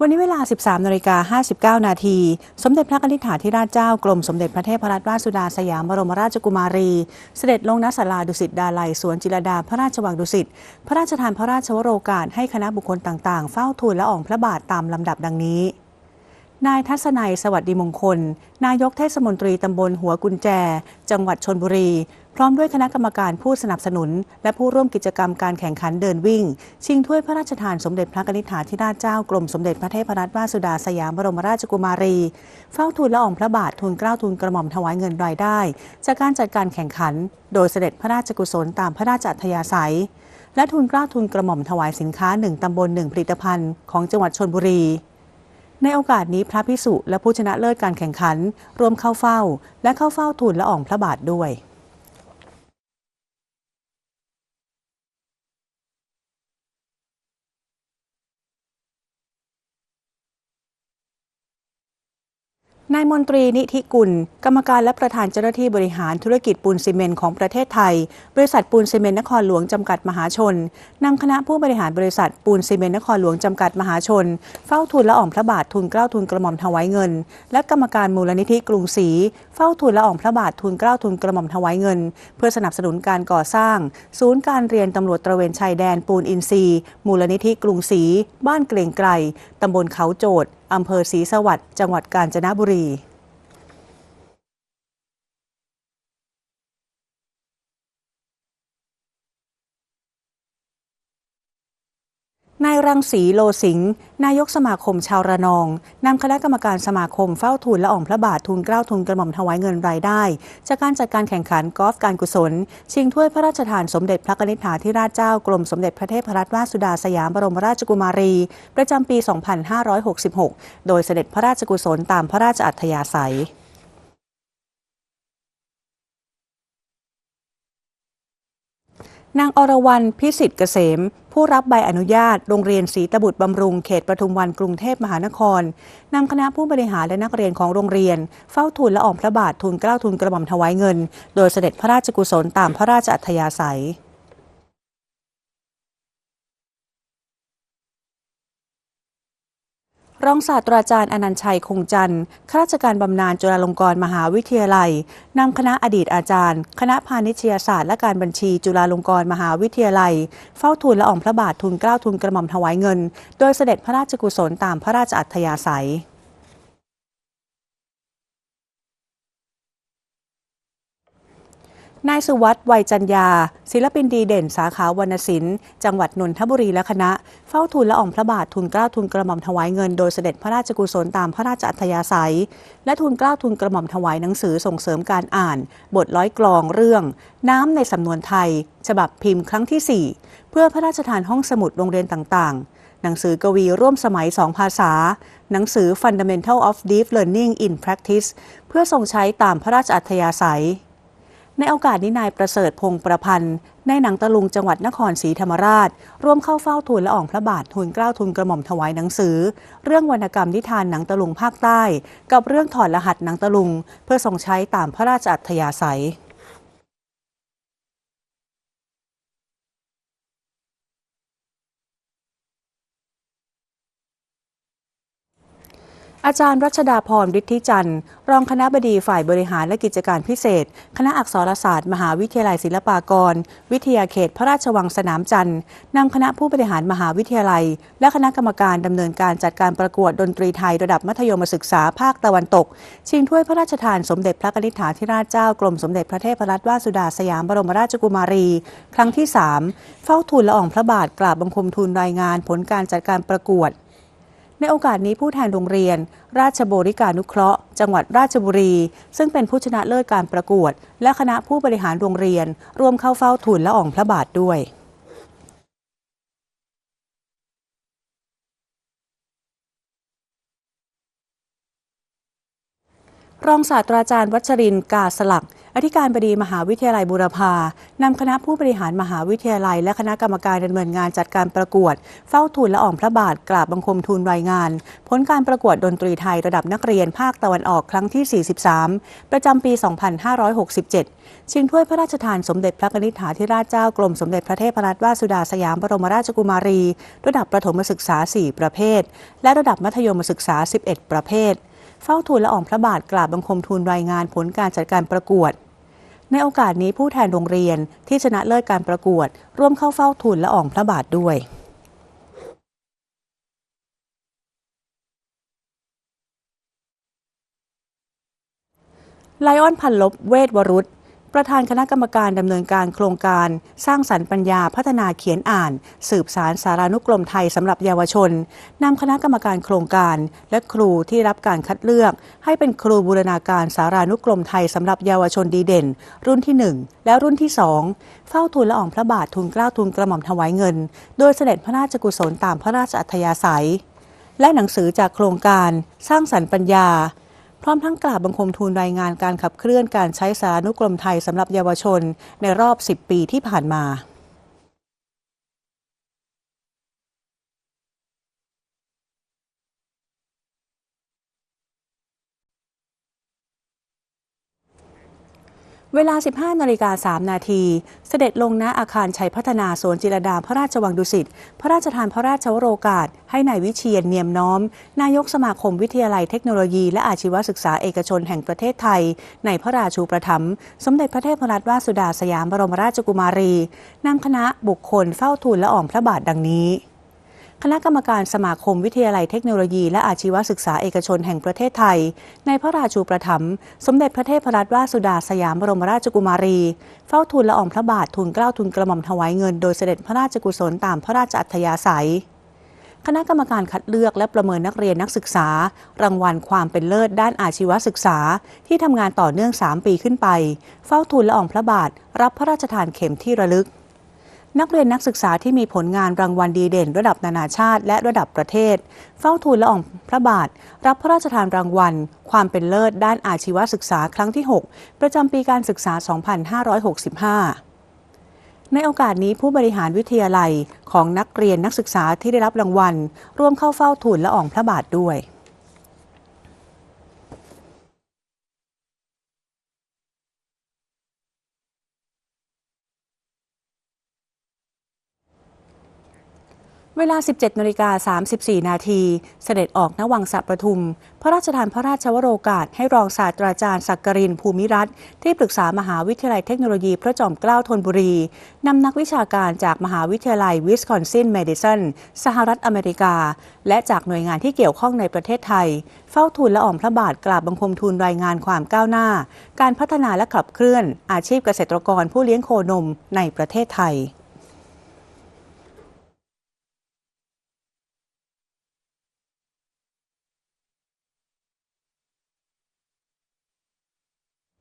วันนี้เวลา 13นาฬิกา59 นาที สมเด็จพระนิธิถาธิราชเจ้ากรมสมเด็จพระเทพรัตนราชสุดาสยามบรมราชกุมารี เสด็จลงณศาลาดุสิตดาลัยสวนจิรดาพระราชวังดุสิต พระราชทานพระราชวโรกาสให้คณะบุคคลต่างๆ เฝ้าทูลและอ่องพระบาทตามลำดับดังนี้ นายทัศนัยสวัสดีมงคล นายกเทศมนตรีตำบลหัวกุญแจ จังหวัดชนบุรี พร้อมด้วยคณะกรรมการผู้สนับสนุน และผู้ร่วมกิจกรรมการแข่งขันเดินวิ่ง ชิงถ้วยพระราชทานสมเด็จพระนิธิถาธิราชเจ้ากรมสมเด็จพระเทพรัตนราชสุดาสยามบรมราชกุมารี เฝ้าทูลละอองพระบาททูลเกล้าทูลกระหม่อมถวายเงินรายได้ จากการจัดการแข่งขัน โดยเสด็จพระราชกุศลตามพระราชอัธยาศัย และทูลเกล้าทูลกระหม่อมถวายสินค้าหนึ่งตำบลหนึ่งผลิตภัณฑ์ของจังหวัดชนบุรี ในโอกาสนี้พระพิสุและผู้ชนะเลิศการแข่งขันรวมเข้าเฝ้า และเข้าเฝ้าทูลละอองพระบาทด้วย นายมนตรีนิธิกุล กรรมการและประธานเจ้าหน้าที่บริหารธุรกิจปูนซีเมนต์ของประเทศไทย บริษัทปูนซีเมนต์นครหลวงจำกัดมหาชนนำคณะผู้บริหารบริษัทปูนซีเมนต์นครหลวงจำกัดมหาชน เฝ้าทูลละอองพระบาททูลเกล้าทูลกระหม่อมถวายเงิน และกรรมการมูลนิธิกรุงศรีเฝ้าทูลละอองพระบาททูลเกล้าทูลกระหม่อมถวายเงิน เพื่อสนับสนุนการก่อสร้าง ศูนย์การเรียนตำรวจตระเวนชายแดนปูนอินทรีย์มูลนิธิกรุงศรีบ้านเกรงไกรตำบลเขาโจด อำเภอศรีสวัสดิ์จังหวัดกาญจนบุรี นาย รังสีโลสิงห์นายกสมาคมชาวระนองนำคณะกรรมการสมาคมเฝ้าทูลละอองพระบาททูลเกล้าทูลกระหม่อมถวายเงินรายได้ จากการจัดการแข่งขันกอล์ฟการกุศล ชิงถ้วยพระราชทานสมเด็จพระนิธิถาธิราชเจ้ากรมสมเด็จพระเทพรัตนราชสุดาสยามบรมราชกุมารี ประจำปี 2566 โดยเสด็จพระราชกุศลตามพระราชอัธยาศัย นางอรวรรณพิสิทธิ์เกษม ผู้รับใบอนุญาต โรงเรียนศรีตบุตรบำรุง เขตปทุมวันกรุงเทพมหานครนำคณะผู้บริหารและนักเรียนของโรงเรียน เฝ้าทูลละอองพระบาททูลเกล้าทูลกระหม่อมถวายเงิน โดยเสด็จพระราชกุศลตามพระราชอัธยาศัย รองศาสตราจารย์อนันชัยคงจันทร์ข้าราชการบำนาญจุฬาลงกรณ์มหาวิทยาลัยนำคณะอดีตอาจารย์ คณะพาณิชยศาสตร์และการบัญชีจุฬาลงกรณ์มหาวิทยาลัย เฝ้าทูลละอองพระบาททูลเกล้าทูลกระหม่อมถวายเงิน โดยเสด็จพระราชกุศลตามพระราชอัธยาศัย นายสุวัสด์วัยจันยาศิลปินดีเด่น สาขาวรรณศิลป์ จังหวัดนนทบุรีและคณะ เฝ้าทูลละอองพระบาททูลเกล้าทูลกระหม่อมถวายเงิน โดยเสด็จพระราชกุศลตามพระราชอัธยาศัย และทูลเกล้าทูลกระหม่อมถวายหนังสือส่งเสริมการอ่าน บทร้อยกลองเรื่อง น้ำในสำนวนไทย ฉบับพิมพ์ครั้งที่ 4 เพื่อพระราชทานห้องสมุดโรงเรียนต่างๆ หนังสือกวีร่วมสมัยสองภาษา หนังสือ Fundamental of Deep Learning in Practice เพื่อทรงใช้ตามพระราชอัธยาศัย ในโอกาสนี้นายประเสริฐพงประพันธ์ในหนังตะลุงจังหวัดนครศรีธรรมราช ร่วมเข้าเฝ้าทูลละอองพระบาททูลเกล้าทูลกระหม่อมถวายหนังสือ เรื่องวรรณกรรมนิทานหนังตะลุงภาคใต้ กับเรื่องถอดรหัสหนังตะลุง เพื่อส่งใช้ตามพระราชอัธยาศัย อาจารย์รัชดาพรฤทธิจันทร์ รองคณะบดีฝ่ายบริหารและกิจการพิเศษ คณะอักษรศาสตร์ มหาวิทยาลัยศิลปากร วิทยาเขตพระราชวังสนามจันทร์นำคณะผู้บริหารมหาวิทยาลัย และคณะกรรมการดำเนินการจัดการประกวดดนตรีไทยระดับมัธยมศึกษาภาคตะวันตก ชิงถ้วยพระราชทานสมเด็จพระนิธิาธิราชเจ้ากรมสมเด็จพระเทพรัตนราชสุดาสยามบรมราชกุมารี ครั้งที่ 3 เฝ้าทูลละอองพระบาทกราบบังคมทูลรายงานผลการจัดการประกวด ในโอกาสนี้ผู้แทนโรงเรียน ราชบริการนุเคราะห์ จังหวัดราชบุรี ซึ่งเป็นผู้ชนะเลิศการประกวด และคณะผู้บริหารโรงเรียน ร่วมเข้าเฝ้าทูลละอองพระบาทด้วย รองศาสตราจารย์วัชรินกาสลัก อธิการบดีมหาวิทยาลัยบูรพานำคณะผู้บริหารมหาวิทยาลัย และคณะกรรมการดำเนินงานจัดการประกวด เฝ้าทูลละอองพระบาทกราบบังคมทูลรายงาน ผลการประกวดดนตรีไทยระดับนักเรียนภาคตะวันออกครั้งที่ 43 ประจำปี 2567 ชิงถ้วยพระราชทานสมเด็จพระนิธิถาธิราชเจ้ากรมสมเด็จพระเทพรัตนราชสุดาสยามบรมราชกุมารี ระดับประถมศึกษา 4 ประเภท และระดับมัธยมศึกษา 11 ประเภท เฝ้าทูลละอองพระบาทกราบบังคมทูลรายงานผลการจัดการประกวด ในโอกาสนี้ผู้แทนโรงเรียนที่ชนะเลิศการประกวด ร่วมเข้าเฝ้าทูลละอองพระบาทด้วยไลออนพันลบเวทวรุษ ประธานคณะกรรมการดำเนินการโครงการ สร้างสรรค์ปัญญาพัฒนาเขียนอ่าน สืบสารสารานุกรมไทยสำหรับเยาวชนนำคณะกรรมการโครงการ และครูที่รับการคัดเลือก ให้เป็นครูบูรณาการสารานุกรมไทยสำหรับเยาวชนดีเด่น รุ่นที่ 1 และรุ่นที่ 2 เฝ้าทูลละอองพระบาททูลเกล้าทูลกระหม่อมถวายเงิน โดยเสด็จพระราชกุศลตามพระราชอัธยาศัยและหนังสือจากโครงการ สร้างสรรค์ปัญญา พร้อมทั้งกราบบังคมทูลรายงานการขับเคลื่อนการใช้สารนุกรมไทยสำหรับเยาวชนในรอบ 10 ปีที่ผ่านมา เวลา 15 นาฬิกา 3 นาที เสด็จลงณอาคารชัยพัฒนาสวนจิรดาพระราชวังดุสิต พระราชทานพระราชวโรกาส ให้นายวิเชียนเนียมน้อม นายกสมาคมวิทยาลัยเทคโนโลยี และอาชีวศึกษาเอกชนแห่งประเทศไทย ในพระราชูประถมสมเด็จพระเทพรัตนราชสุดาสยามบรมราชกุมารีนำคณะบุคคลเฝ้าทูลละอ่องพระบาทดังนี้ คณะกรรมการสมาคมวิทยาลัยเทคโนโลยี และอาชีวศึกษาเอกชนแห่งประเทศไทย ในพระราชูประถมสมเด็จพระเทพรัตนราชสุดาสยามบรมราชกุมารี เฝ้าทูลละอองพระบาททูลเกล้าทูลกระหม่อมถวายเงินโดยเสด็จพระราชกุศลตามพระราชอัธยาศัยคณะกรรมการคัดเลือกและประเมินนักเรียนนักศึกษา รางวัลความเป็นเลิศด้านอาชีวศึกษา ที่ทำงานต่อเนื่อง 3 ปีขึ้นไป เฝ้าทูลละอองพระบาท รับพระราชทานเข็มที่ระลึก นักเรียนนักศึกษาที่มีผลงานรางวัลดีเด่น ระดับนานาชาติ และระดับประเทศ เฝ้าทูลละอองพระบาท รับพระราชทานรางวัล ความเป็นเลิศด้านอาชีวศึกษาครั้งที่ 6 ประจำปีการศึกษา 2565ในโอกาสนี้ผู้บริหารวิทยาลัยของนักเรียนนักศึกษาที่ได้รับรางวัล ร่วมเข้าเฝ้าทูลละอองพระบาทด้วย เวลา 17นาฬิกา34 นาทีเสด็จออกณวังสระประทุม พระราชทานพระราชวโรกาส ให้รองศาสตราจารย์สักกรินภูมิรัตน์ที่ปรึกษามหาวิทยาลัยเทคโนโลยีพระจอมเกล้าธนบุรี นำนักวิชาการจากมหาวิทยาลัยวิสคอนซินเมดิสันสหรัฐอเมริกา และจากหน่วยงานที่เกี่ยวข้องในประเทศไทย เฝ้าทูลละอองพระบาทกราบบังคมทูลรายงานความก้าวหน้า การพัฒนาและขับเคลื่อน อาชีพเกษตรกรผู้เลี้ยงโคนมในประเทศไทย